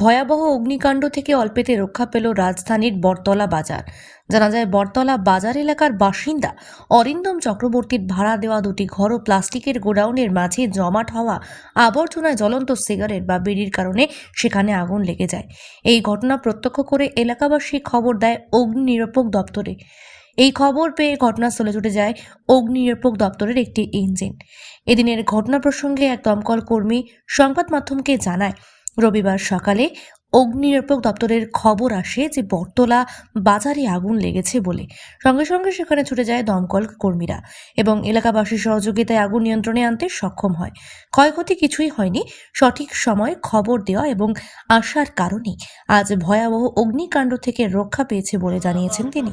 ভয়াবহ অগ্নিকাণ্ড থেকে অল্পেতে রক্ষা পেল রাজধানীর বটতলা বাজার। জানা যায়, বটতলা বাজার এলাকার বাসিন্দা অরিন্দম চক্রবর্তীর ভাড়া দেওয়া দুটি ঘর ও প্লাস্টিকের গোডাউনের মাঝে জমাট হওয়া আবর্জনায় জ্বলন্ত সিগারেট বা বিড়ির কারণে সেখানে আগুন লেগে যায়। এই ঘটনা প্রত্যক্ষ করে এলাকাবাসী খবর দেয় অগ্নি নিরাপক দপ্তরে। এই খবর পেয়ে ঘটনাস্থলে ছুটে যায় অগ্নি নিরাপক দপ্তরের একটি ইঞ্জিন। এদিনের ঘটনা প্রসঙ্গে এক দমকল কর্মী সংবাদ মাধ্যমকে জানায় রবিবার সকালে অগ্নি নিরাপক দপ্তরের খবর আসে যে বটতলা বাজারে আগুন লেগেছে বলে। সঙ্গে সঙ্গে সেখানে ছুটে যায় দমকল কর্মীরা এবং এলাকাবাসীর সহযোগিতায় আগুন নিয়ন্ত্রণে আনতে সক্ষম হয়। ক্ষয়ক্ষতি কিছুই হয়নি সঠিক সময়ে খবর দেওয়া এবং আসার কারণে আজ ভয়াবহ অগ্নিকাণ্ড থেকে রক্ষা পেয়েছে বলে জানিয়েছেন তিনি।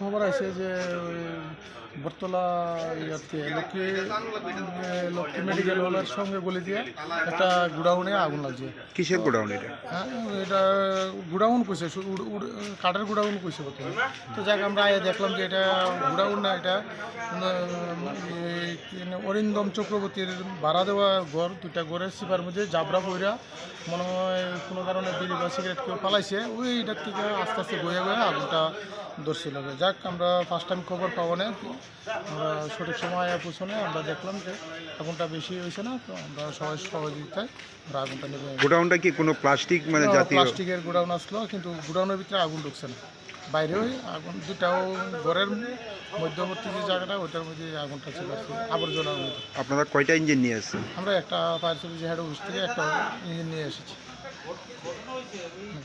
খবর আছে যে বটতলা ইয়াতে লক্ষ্মী লক্ষ্মী মেডিকেল হলের সঙ্গে বলে দিয়ে একটা গুডাউনে আগুন লাগছে কিসের গোডাউন এটা? হ্যাঁ? এটা গুডাউন কইছে কাঠের গুডাউন কইছে প্রথমে তো যাক, আমরা আয়া দেখলাম যে এটা গুডাউন না, এটা অরিন্দম চক্রবর্তীর ভাড়া দেওয়া ঘর, দুইটা ঘরের সিপার মধ্যে জাবরা বইরা মনে হয় কোনো কারণে বিড়ি বা সিগারেট কেউ পালাইছে ওইটার থেকে আস্তে আস্তে গয়ে গয়ে আগুনটা ধরছিল। যাক, আমরা ফার্স্ট টাইম খবর পাবো না। আমরা সঠিক সময় পৌঁছনে আমরা দেখলাম যে আগুনটা বেশি হয়েছে না, তো আমরা সবাই সহযোগিতায় আমরা আগুনটা নেবে গোডাউনটা কি কোনো প্লাস্টিক মানে জাতীয় প্লাস্টিকের গোডাউন আসলো কিন্তু গোডাউনের ভিতরে আগুন ঢুকছে না। বাইরে ওই আগুন দুটাও ঘরের মধ্যবর্তী যে জায়গাটা ওইটার মধ্যে আগুনটা ছিল আবর্জনার মধ্যে। আপনারা কয়টা ইঞ্জিন নিয়ে এসেছেন আমরা একটা ফায়ার সার্ভিস হেড অফিস থেকে একটা ইঞ্জিন নিয়ে এসেছি।